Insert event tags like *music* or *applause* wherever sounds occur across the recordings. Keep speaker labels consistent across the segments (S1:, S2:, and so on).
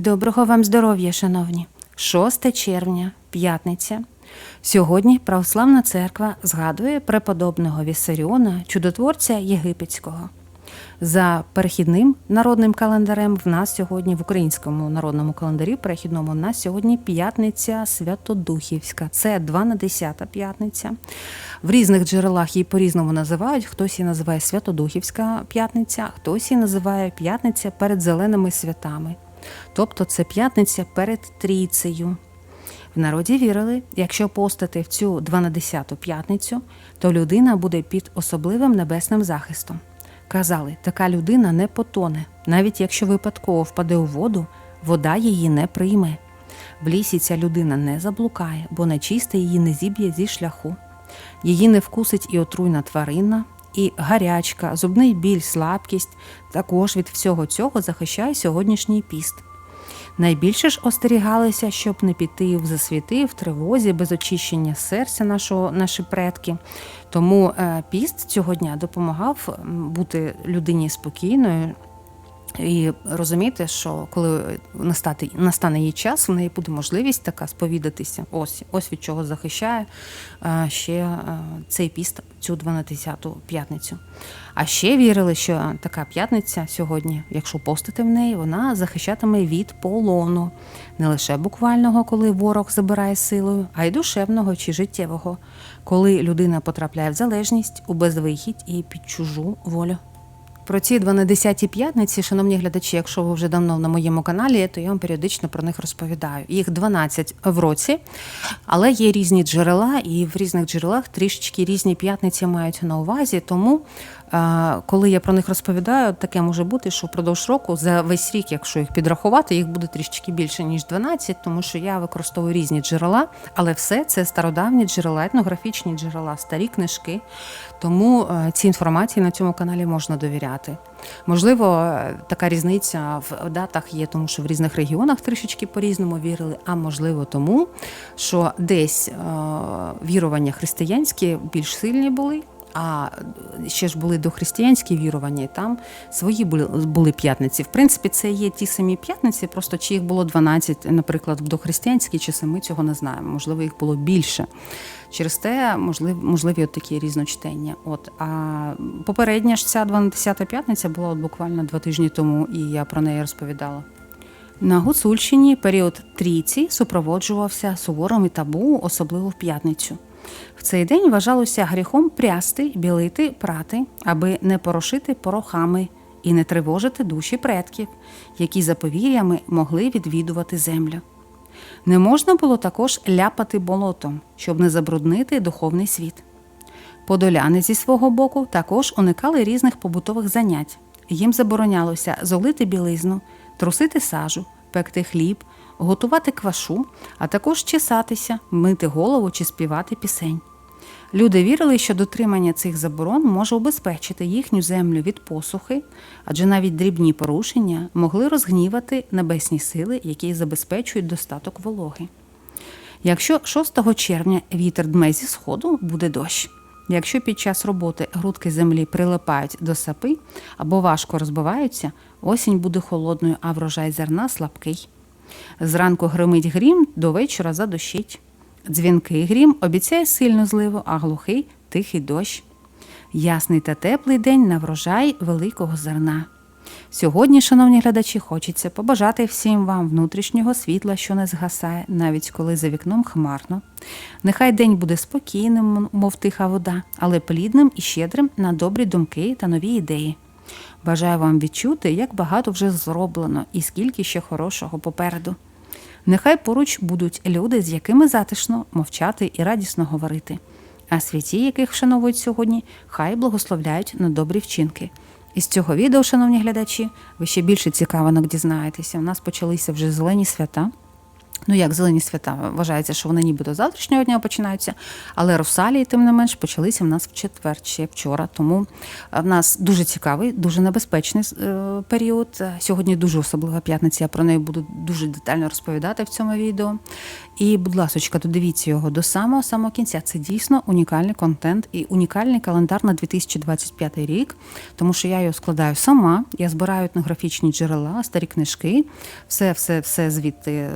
S1: Доброго вам здоров'я, шановні! 6 червня, п'ятниця. Сьогодні Православна церква згадує преподобного Віссаріона, чудотворця Єгипетського. За перехідним народним календарем в нас сьогодні в українському народному календарі перехідному у нас сьогодні п'ятниця Святодухівська. Це 12 п'ятниця. В різних джерелах її по-різному називають. Хтось її називає Святодухівська п'ятниця, хтось її називає п'ятниця перед зеленими святами. Тобто це п'ятниця перед трійцею. В народі вірили, якщо постати в цю 12-ту п'ятницю, то людина буде під особливим небесним захистом. Казали, така людина не потоне, навіть якщо випадково впаде у воду, вода її не прийме. В лісі ця людина не заблукає, бо нечисте її не зіб'є зі шляху. Її не вкусить і отруйна тварина, і гарячка, зубний біль, слабкість. Також від всього цього захищає сьогоднішній піст. Найбільше ж остерігалися, щоб не піти в засвіти, в тривозі, без очищення серця нашого, наші предки. Тому е, піст цього дня допомагав бути людині спокійною. І розуміти, що коли настати, настане її час, в неї буде можливість така сповідатися. Ось ось від чого захищає е, ще е, цей піст цю 12-ту п'ятницю. А ще вірили, що така п'ятниця сьогодні, якщо постити в неї, вона захищатиме від полону не лише буквального, коли ворог забирає силою, а й душевного чи життєвого, коли людина потрапляє в залежність, у безвихідь і під чужу волю. Про ці 12 п'ятниці, шановні глядачі, якщо ви вже давно на моєму каналі, то я вам періодично про них розповідаю. Їх 12 в році, але є різні джерела, і в різних джерелах трішечки різні п'ятниці мають на увазі. Тому, коли я про них розповідаю, таке може бути, що впродовж року за весь рік, якщо їх підрахувати, їх буде трішечки більше ніж 12, тому що я використовую різні джерела, але все це стародавні джерела, етнографічні джерела, старі книжки. Тому е, цій інформації на цьому каналі можна довіряти. Можливо, е, така різниця в датах є, тому що в різних регіонах трішечки по-різному вірили, а можливо, тому що десь е, вірування християнські більш сильні були. А ще ж були дохристиянські вірування, і там свої були, були п'ятниці. В принципі, це є ті самі п'ятниці, просто чи їх було 12, наприклад, в дохристиянські часи, ми цього не знаємо. Можливо, їх було більше. Через те можливі, можливі от такі різночтення. От а попередня ж ця 12 п'ятниця була от буквально два тижні тому, і я про неї розповідала. На Гуцульщині період трійці супроводжувався суворими табу, особливо в п'ятницю. В цей день вважалося гріхом прясти, білити, прати, аби не порошити порохами і не тривожити душі предків, які за повір'ями могли відвідувати землю. Не можна було також ляпати болотом, щоб не забруднити духовний світ. Подоляни зі свого боку також уникали різних побутових занять. Їм заборонялося золити білизну, трусити сажу, пекти хліб, готувати квашу, а також чесатися, мити голову чи співати пісень. Люди вірили, що дотримання цих заборон може убезпечити їхню землю від посухи, адже навіть дрібні порушення могли розгнівати небесні сили, які забезпечують достаток вологи. Якщо 6 червня вітер дме зі сходу, буде дощ. Якщо під час роботи грудки землі прилипають до сапи або важко розбиваються, осінь буде холодною, а врожай зерна слабкий. Зранку гримить грім, до вечора задощить. Дзвінкий грім обіцяє сильну зливу, а глухий тихий дощ. Ясний та теплий день на врожай великого зерна. Сьогодні, шановні глядачі, хочеться побажати всім вам внутрішнього світла, що не згасає, навіть коли за вікном хмарно. Нехай день буде спокійним, мов тиха вода, але плідним і щедрим на добрі думки та нові ідеї. Бажаю вам відчути, як багато вже зроблено і скільки ще хорошого попереду. Нехай поруч будуть люди, з якими затишно мовчати і радісно говорити. А святі, яких вшановують сьогодні, хай благословляють на добрі вчинки. Із цього відео, шановні глядачі, ви ще більше цікавинок дізнаєтеся. У нас почалися вже зелені свята. Ну, як зелені свята вважається, що вони ніби до завтрашнього дня починаються, але русалії, тим не менш, почалися в нас в четвер, ще вчора. Тому е, в нас дуже цікавий, дуже небезпечний е, період. Сьогодні дуже особлива п'ятниця. Я про неї буду дуже детально розповідати в цьому відео. І, будь ласка, додивіться його до самого самого кінця. Це дійсно унікальний контент і унікальний календар на 2025 рік, тому що я його складаю сама. Я збираю етнографічні джерела, старі книжки, все, все, все звідти е,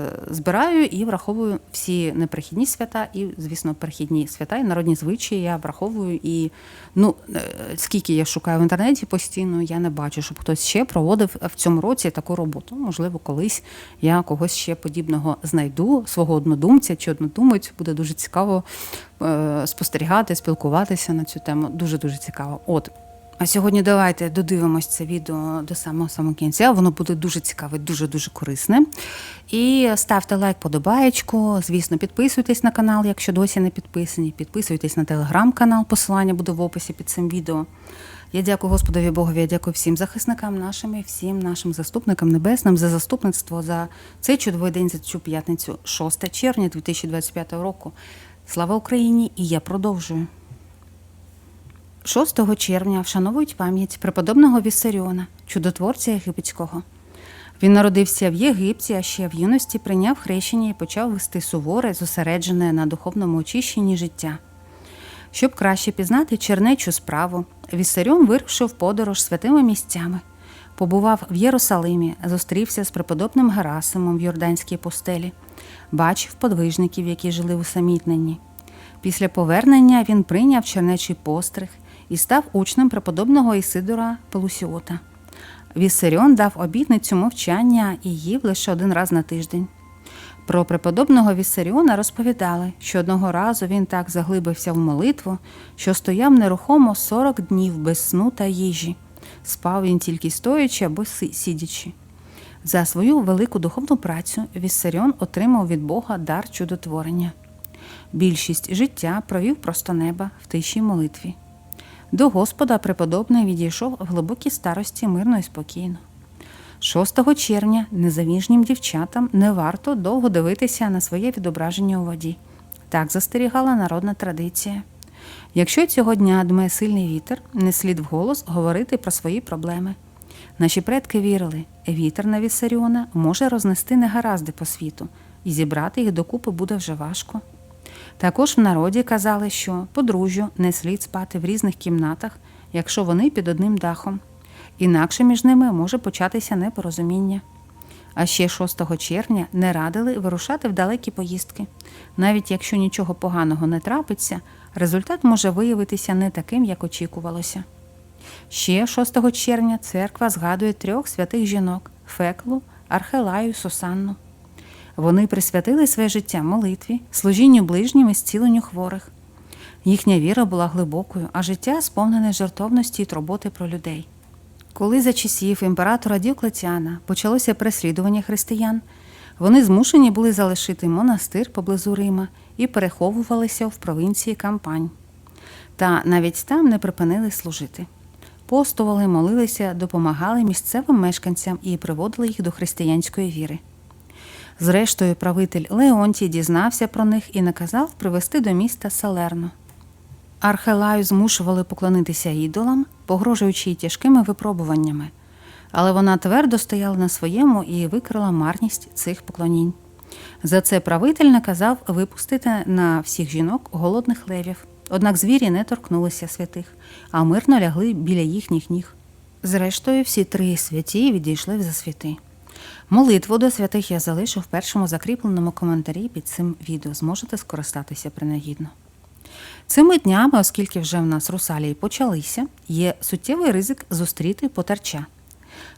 S1: збираю і враховую всі неперехідні свята, і, звісно, перехідні свята і народні звичаї. Я враховую і ну е, скільки я шукаю в інтернеті постійно, я не бачу, щоб хтось ще проводив в цьому році таку роботу. Можливо, колись я когось ще подібного знайду, свого однодумця чи однодумець. Буде дуже цікаво е, спостерігати, спілкуватися на цю тему. Дуже дуже цікаво. От. А сьогодні давайте додивимось це відео до самого самого кінця. Воно буде дуже цікаве, дуже дуже корисне. І ставте лайк, подобаєчку. Звісно, підписуйтесь на канал, якщо досі не підписані. Підписуйтесь на телеграм-канал, посилання буде в описі під цим відео. Я дякую Господові Богові, я дякую всім захисникам нашим і всім нашим заступникам небесним за заступництво за цей чудовий день, за цю п'ятницю, 6 червня 2025 року. Слава Україні! І я продовжую. 6 червня вшановують пам'ять преподобного Віссаріона, чудотворця єгипетського. Він народився в Єгипті, а ще в юності прийняв хрещення і почав вести суворе, зосереджене на духовному очищенні життя. Щоб краще пізнати чернечу справу, Віссаріон вирушив подорож святими місцями, побував в Єрусалимі, зустрівся з преподобним Герасимом в Йорданській пустелі, бачив подвижників, які жили в усамітненні. Після повернення він прийняв чернечий постриг і став учнем преподобного Ісидора Пелусіота. Віссаріон дав обітницю мовчання і їв лише один раз на тиждень. Про преподобного Віссаріона розповідали, що одного разу він так заглибився в молитву, що стояв нерухомо 40 днів без сну та їжі. Спав він тільки стоячи або си- сидячи. За свою велику духовну працю Віссаріон отримав від Бога дар чудотворення. Більшість життя провів просто неба в тиші молитві. До Господа преподобний відійшов в глибокій старості мирно і спокійно. 6 червня незаміжнім дівчатам не варто довго дивитися на своє відображення у воді. Так застерігала народна традиція. Якщо цього дня дме сильний вітер, не слід вголос говорити про свої проблеми. Наші предки вірили, вітер на Віссаріона може рознести негаразди по світу, і зібрати їх докупи буде вже важко. Також в народі казали, що подружжю не слід спати в різних кімнатах, якщо вони під одним дахом. Інакше між ними може початися непорозуміння. А ще 6 червня не радили вирушати в далекі поїздки. Навіть якщо нічого поганого не трапиться, результат може виявитися не таким, як очікувалося. Ще 6 червня церква згадує трьох святих жінок Феклу, Архелаю, Сусанну. Вони присвятили своє життя молитві, служінню ближнім і зціленню хворих. Їхня віра була глибокою, а життя сповнене жертовності й турботи про людей. Коли за часів імператора Діоклетіана почалося переслідування християн, вони змушені були залишити монастир поблизу Рима і переховувалися в провінції Кампань. Та навіть там не припинили служити. Постували, молилися, допомагали місцевим мешканцям і приводили їх до християнської віри. Зрештою, правитель Леонтій дізнався про них і наказав привезти до міста Салерно. Архелаю змушували поклонитися ідолам, погрожуючи їй тяжкими випробуваннями, але вона твердо стояла на своєму і викрила марність цих поклонінь. За це правитель наказав випустити на всіх жінок голодних левів. Однак звірі не торкнулися святих, а мирно лягли біля їхніх ніг. Зрештою, всі три святі відійшли в засвіти. Молитву до святих я залишу в першому закріпленому коментарі під цим відео. Зможете скористатися принагідно. Цими днями, оскільки вже в нас русалії почалися, є суттєвий ризик зустріти потарча.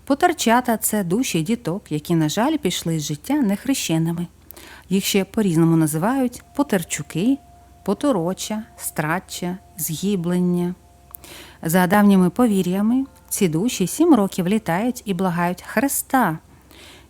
S1: Потарчата це душі діток, які, на жаль, пішли з життя нехрещеними. Їх ще по-різному називають потерчуки, потороча, стратча, згіблення. За давніми повір'ями, ці душі сім років літають і благають Христа.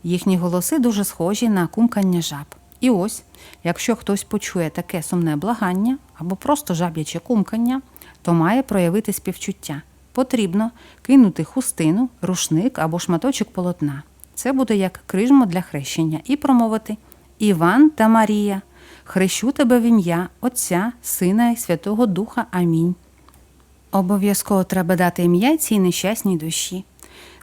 S1: Їхні голоси дуже схожі на кумкання жаб. І ось, якщо хтось почує таке сумне благання або просто жаб'яче кумкання, то має проявити співчуття. Потрібно кинути хустину, рушник або шматочок полотна. Це буде як крижмо для хрещення, і промовити Іван та Марія. Хрещу тебе в ім'я Отця, Сина і Святого Духа. Амінь. Обов'язково треба дати ім'я цій нещасній душі.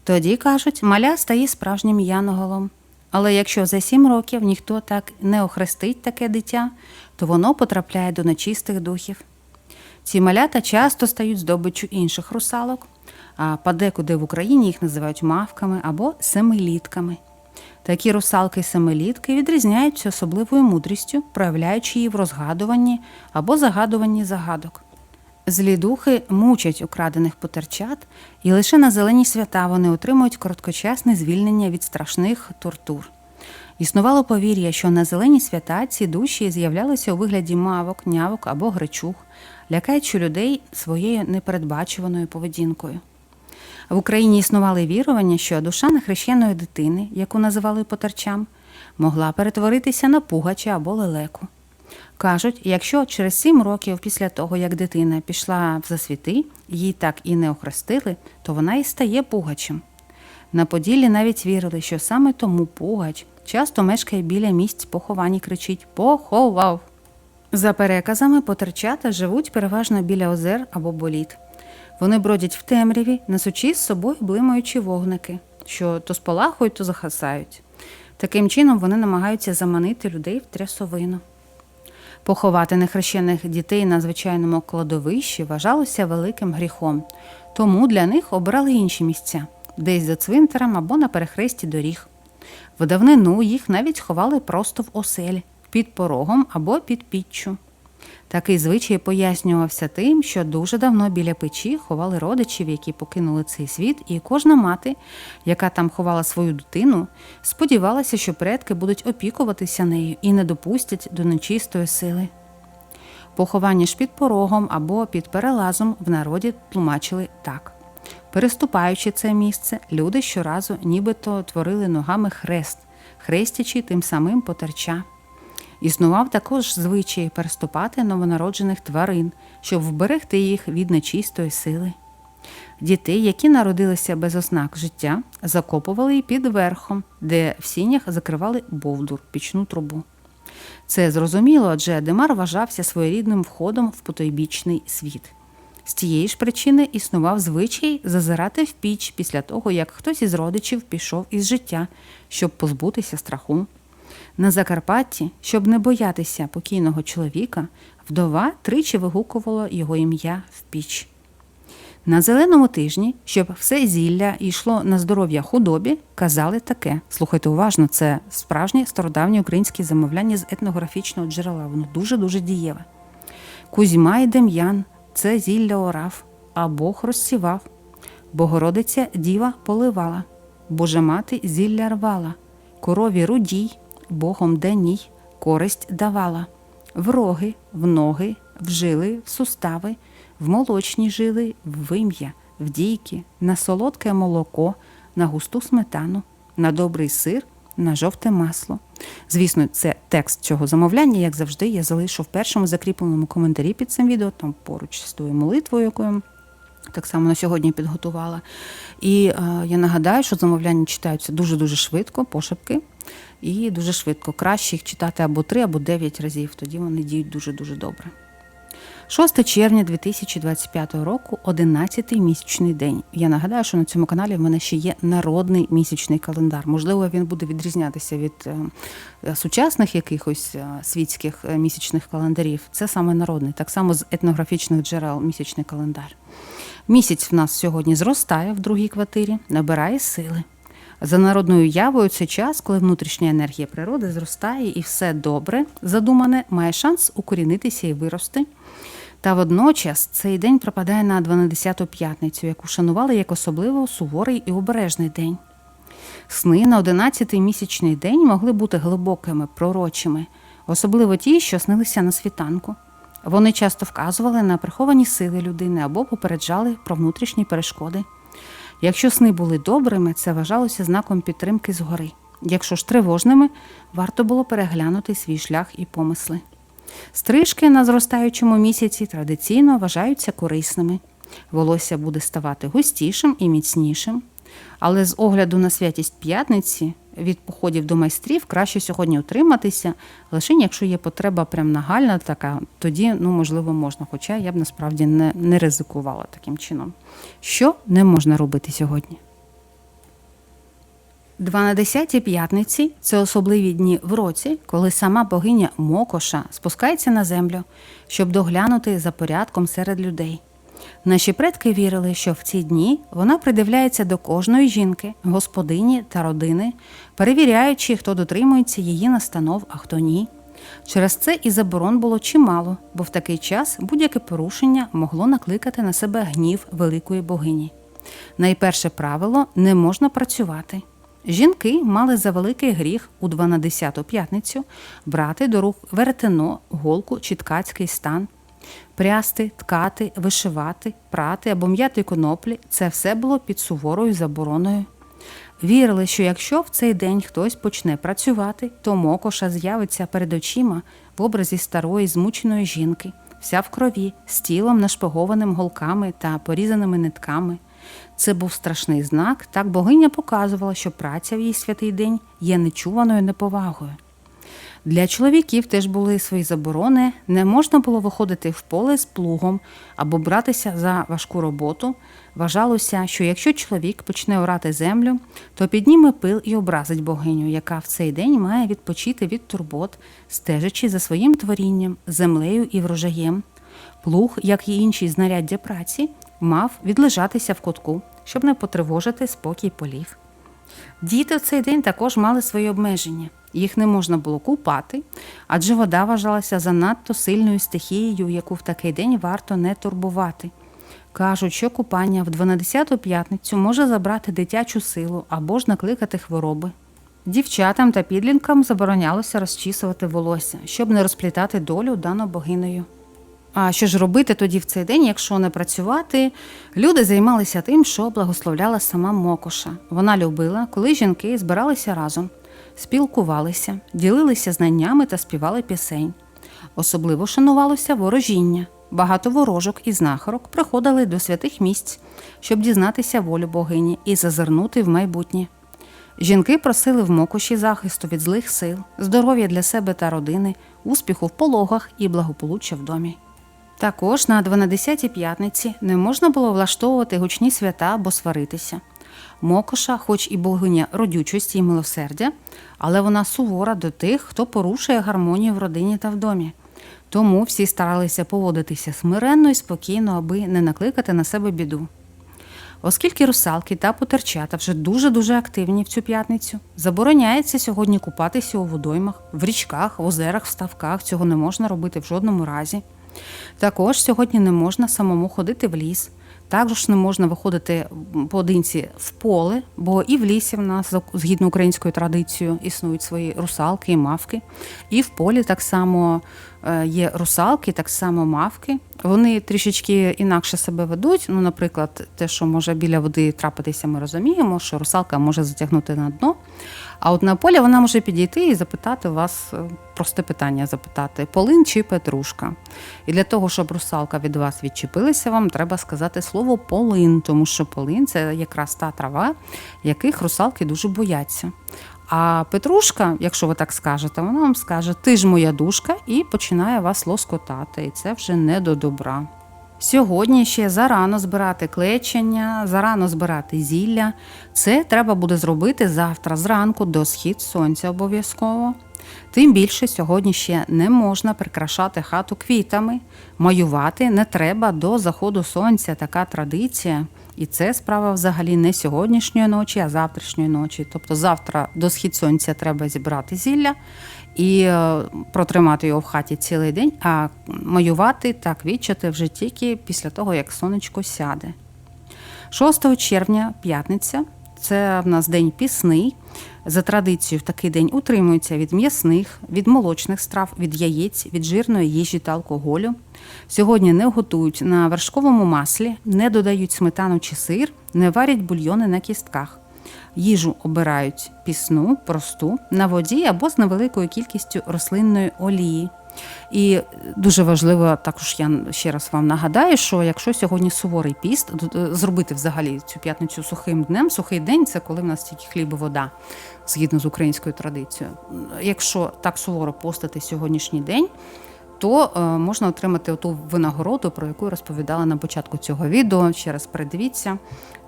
S1: Тоді, кажуть, маля стає справжнім янголом. Але якщо за сім років ніхто так не охрестить таке дитя, то воно потрапляє до нечистих духів. Ці малята часто стають здобиччю інших русалок, а подекуди в Україні їх називають мавками або семилітками. Такі русалки-семилітки відрізняються особливою мудрістю, проявляючи її в розгадуванні або загадуванні загадок. Злі духи мучать украдених потерчат, і лише на зелені свята вони отримують короткочасне звільнення від страшних тортур. Існувало повір'я, що на зелені свята ці душі з'являлися у вигляді мавок, нявок або гречух, лякаючи людей своєю непередбачуваною поведінкою. В Україні існували вірування, що душа нехрещеної дитини, яку називали потерчам, могла перетворитися на пугача або лелеку. Кажуть, якщо через сім років після того, як дитина пішла в засвіти, її так і не охрестили, то вона і стає пугачем. На Поділлі навіть вірили, що саме тому пугач часто мешкає біля місць поховань і кричить Поховав. За переказами, потерчата живуть переважно біля озер або боліт. Вони бродять в темряві, несучи з собою блимаючі вогники, що то спалахують, то захасають. Таким чином вони намагаються заманити людей в трясовину. Поховати нехрещених дітей на звичайному кладовищі вважалося великим гріхом, тому для них обрали інші місця десь за цвинтарем або на перехресті доріг. В давнину їх навіть ховали просто в оселі, під порогом або під піччю. Такий звичай пояснювався тим, що дуже давно біля печі ховали родичів, які покинули цей світ, і кожна мати, яка там ховала свою дитину, сподівалася, що предки будуть опікуватися нею і не допустять до нечистої сили. Поховання ж під порогом або під перелазом в народі тлумачили так. Переступаючи це місце, люди щоразу нібито творили ногами хрест, хрестячи тим самим потерча. Існував також звичай переступати новонароджених тварин, щоб вберегти їх від нечистої сили. Дітей, які народилися без ознак життя, закопували під верхом, де в сінях закривали бовдур, пічну трубу. Це зрозуміло, адже Демар вважався своєрідним входом в потойбічний світ. З тієї ж причини існував звичай зазирати в піч після того, як хтось із родичів пішов із життя, щоб позбутися страху. На Закарпатті, щоб не боятися покійного чоловіка, вдова тричі вигукувала його ім'я в піч. На зеленому тижні, щоб все зілля йшло на здоров'я худобі, казали таке. Слухайте уважно, це справжнє стародавнє українське замовляння з етнографічного джерела. Воно дуже-дуже дієве. Кузьма і Дем'ян це зілля орав, а Бог розсівав. Богородиця діва поливала, Божа мати зілля рвала, корові рудій, Богом денній користь давала, в роги, в ноги, в жили, в сустави, в молочні жили, в вим'я, в дійки, на солодке молоко, на густу сметану, на добрий сир, на жовте масло. Звісно, це текст цього замовляння, як завжди, я залишу в першому закріпленому коментарі під цим відео, там поруч з тою молитвою, якою так само на сьогодні підготувала. І е, я нагадаю, що замовляння читаються дуже-дуже швидко, пошепки, і дуже швидко. Краще їх читати або три, або дев'ять разів, тоді вони діють дуже-дуже добре. 6 червня 2025 року, 11-й місячний день. Я нагадаю, що на цьому каналі в мене ще є народний місячний календар. Можливо, він буде відрізнятися від е, сучасних якихось е, світських е, місячних календарів. Це саме народний, так само з етнографічних джерел місячний календар. Місяць в нас сьогодні зростає в другій квартирі, набирає сили. За народною явою це час, коли внутрішня енергія природи зростає і все добре, задумане, має шанс укорінитися і вирости. Та водночас цей день припадає на 12-ту п'ятницю, яку шанували як особливо суворий і обережний день. Сни на 11-й місячний день могли бути глибокими, пророчими, особливо ті, що снилися на світанку. Вони часто вказували на приховані сили людини або попереджали про внутрішні перешкоди. Якщо сни були добрими, це вважалося знаком підтримки згори. Якщо ж тривожними, варто було переглянути свій шлях і помисли. Стрижки на зростаючому місяці традиційно вважаються корисними. Волосся буде ставати густішим і міцнішим. Але з огляду на святість п'ятниці від походів до майстрів краще сьогодні утриматися, лише якщо є потреба прям нагальна така, тоді ну можливо можна. Хоча я б насправді не, не ризикувала таким чином. Що не можна робити сьогодні? Дванадесяті п'ятниці це особливі дні в році, коли сама богиня Мокоша спускається на землю, щоб доглянути за порядком серед людей. Наші предки вірили, що в ці дні вона придивляється до кожної жінки, господині та родини, перевіряючи, хто дотримується її настанов, а хто ні. Через це і заборон було чимало, бо в такий час будь-яке порушення могло накликати на себе гнів великої богині. Найперше правило не можна працювати. Жінки мали за великий гріх у 12-ту п'ятницю брати до рук веретено, голку чи ткацький стан. Прясти, ткати, вишивати, прати або м'яти коноплі це все було під суворою забороною. Вірили, що якщо в цей день хтось почне працювати, то мокоша з'явиться перед очима в образі старої змученої жінки, вся в крові, з тілом нашпигованим голками та порізаними нитками. Це був страшний знак, так богиня показувала, що праця в її святий день є нечуваною неповагою. Для чоловіків теж були свої заборони, не можна було виходити в поле з плугом або братися за важку роботу. Вважалося, що якщо чоловік почне орати землю, то підніме пил і образить богиню, яка в цей день має відпочити від турбот, стежачи за своїм творінням, землею і врожаєм. Плуг, як і інші знаряддя праці, мав відлежатися в кутку, щоб не потривожити спокій полів. Діти в цей день також мали свої обмеження. Їх не можна було купати, адже вода вважалася занадто сильною стихією, яку в такий день варто не турбувати. Кажуть, що купання в 12-ту п'ятницю може забрати дитячу силу або ж накликати хвороби. Дівчатам та підлінкам заборонялося розчісувати волосся, щоб не розплітати долю дану богинею. А що ж робити тоді в цей день, якщо не працювати? Люди займалися тим, що благословляла сама Мокоша. Вона любила, коли жінки збиралися разом, спілкувалися, ділилися знаннями та співали пісень. Особливо шанувалося ворожіння. Багато ворожок і знахарок приходили до святих місць, щоб дізнатися волю богині і зазирнути в майбутнє. Жінки просили в мокоші захисту від злих сил, здоров'я для себе та родини, успіху в пологах і благополуччя в домі. Також на 12-й п'ятниці не можна було влаштовувати гучні свята або сваритися. Мокоша, хоч і богиня родючості і милосердя, але вона сувора до тих, хто порушує гармонію в родині та в домі. Тому всі старалися поводитися смиренно і спокійно, аби не накликати на себе біду. Оскільки русалки та потерчата вже дуже-дуже активні в цю п'ятницю, забороняється сьогодні купатися у водоймах, в річках, в озерах, в ставках. Цього не можна робити в жодному разі. Також сьогодні не можна самому ходити в ліс. Також не можна виходити поодинці в поле, бо і в лісі в нас, згідно українською традицією, існують свої русалки і мавки. І в полі так само е, є русалки, так само мавки. Вони трішечки інакше себе ведуть. Ну, наприклад, те, що може біля води трапитися, ми розуміємо, що русалка може затягнути на дно. А от на полі вона може підійти і запитати вас е, просте питання: запитати полин чи петрушка. І для того, щоб русалка від вас відчепилася, вам треба сказати слово полин, тому що полин це якраз та трава, яких русалки дуже бояться. А Петрушка, якщо ви так скажете, вона вам скаже: Ти ж моя душка, і починає вас лоскотати. І це вже не до добра. Сьогодні ще зарано збирати клечення, зарано збирати зілля. Це треба буде зробити завтра зранку до схід сонця обов'язково. Тим більше сьогодні ще не можна прикрашати хату квітами, маювати не треба до заходу сонця, така традиція. І це справа взагалі не сьогоднішньої ночі, а завтрашньої ночі. Тобто завтра до схід сонця треба зібрати зілля і е, протримати його в хаті цілий день, а маювати та квітчати вже тільки після того, як сонечко сяде. 6 червня, п'ятниця, це в нас день пісний. За традицією, в такий день утримуються від м'ясних, від молочних страв, від яєць, від жирної їжі та алкоголю. Сьогодні не готують на вершковому маслі, не додають сметану чи сир, не варять бульйони на кістках. Їжу обирають пісну, просту, на воді або з невеликою кількістю рослинної олії. І дуже важливо, також я ще раз вам нагадаю, що якщо сьогодні суворий піст, е, зробити взагалі цю п'ятницю сухим днем, сухий день це коли в нас тільки хліб і вода, згідно з українською традицією. Якщо так суворо постити сьогоднішній день, то е, можна отримати ту винагороду, про яку я розповідала на початку цього відео. Ще раз передивіться,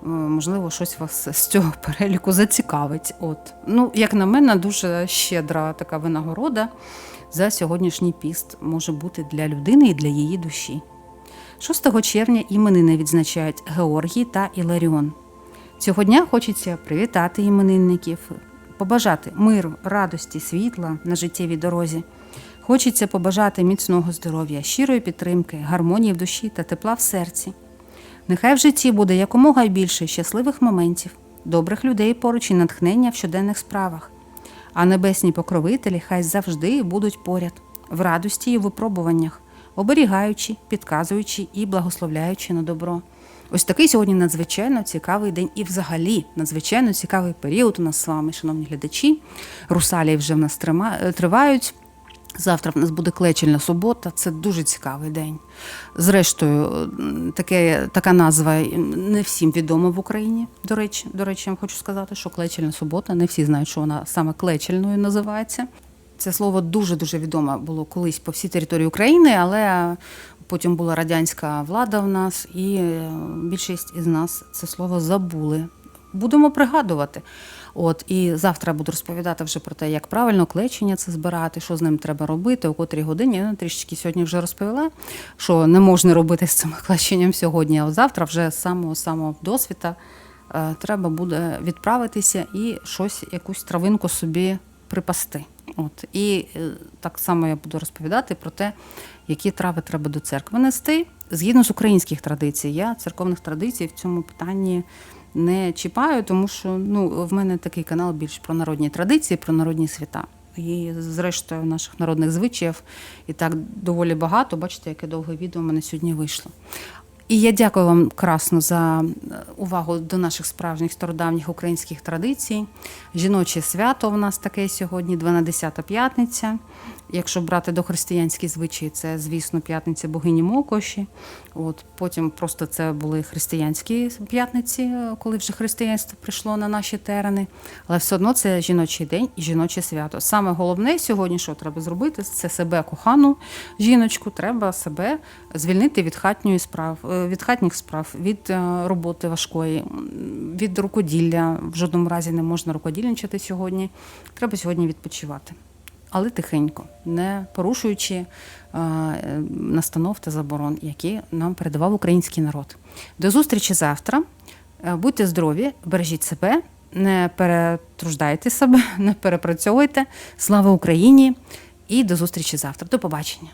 S1: Е, можливо, щось вас з цього переліку зацікавить. От ну, як на мене, дуже щедра така винагорода за сьогоднішній піст може бути для людини і для її душі. 6 червня іменини відзначають Георгій та Іларіон. Цього дня хочеться привітати іменинників, побажати миру, радості, світла на життєвій дорозі. Хочеться побажати міцного здоров'я, щирої підтримки, гармонії в душі та тепла в серці. Нехай в житті буде якомога більше щасливих моментів, добрих людей поруч і натхнення в щоденних справах. А небесні покровителі хай завжди будуть поряд, в радості і випробуваннях, оберігаючи, підказуючи і благословляючи на добро. Ось такий сьогодні надзвичайно цікавий день і взагалі надзвичайно цікавий період у нас з вами, шановні глядачі. Русалії вже в нас трима- тривають. Завтра в нас буде клечельна субота, це дуже цікавий день. Зрештою, таке, така назва не всім відома в Україні. До речі, до речі, я хочу сказати, що клечельна субота, не всі знають, що вона саме клечельною називається. Це слово дуже-дуже відоме було колись по всій території України, але потім була радянська влада в нас, і е, більшість із нас це слово забули. Будемо пригадувати. От і завтра буду розповідати вже про те, як правильно клечення це збирати, що з ним треба робити, у котрій годині. Я трішечки сьогодні вже розповіла, що не можна робити з цим клеченням сьогодні, а от завтра вже з самого самого досвіта е, треба буде відправитися і щось, якусь травинку собі припасти. От і е, так само я буду розповідати про те, які трави треба до церкви нести згідно з українських традицій. Я церковних традицій в цьому питанні не чіпаю, тому що ну, в мене такий канал більш про народні традиції, про народні свята. І зрештою наших народних звичаїв і так доволі багато. Бачите, яке довге відео в мене сьогодні вийшло. І я дякую вам красно за е, увагу до наших справжніх стародавніх українських традицій. Жіноче свято у нас таке сьогодні, 12 п'ятниця. Якщо брати до християнські звичаї, це, звісно, п'ятниця богині Мокоші. От потім просто це були християнські п'ятниці, е, коли вже християнство прийшло на наші терени. Але все одно це жіночий день і жіноче свято. Саме головне сьогодні, що треба зробити, це себе кохану жіночку, треба себе звільнити від хатньої справ, е, від хатніх справ, від е, роботи важкої, від рукоділля. В жодному разі не можна рукодільничати сьогодні. Треба сьогодні відпочивати. Але тихенько, не порушуючи е, настанов та заборон, які нам передавав український народ. До зустрічі завтра. Е, Будьте здорові, бережіть себе, не перетруждайте себе, *laughs* не перепрацьовуйте. Слава Україні! І до зустрічі завтра. До побачення.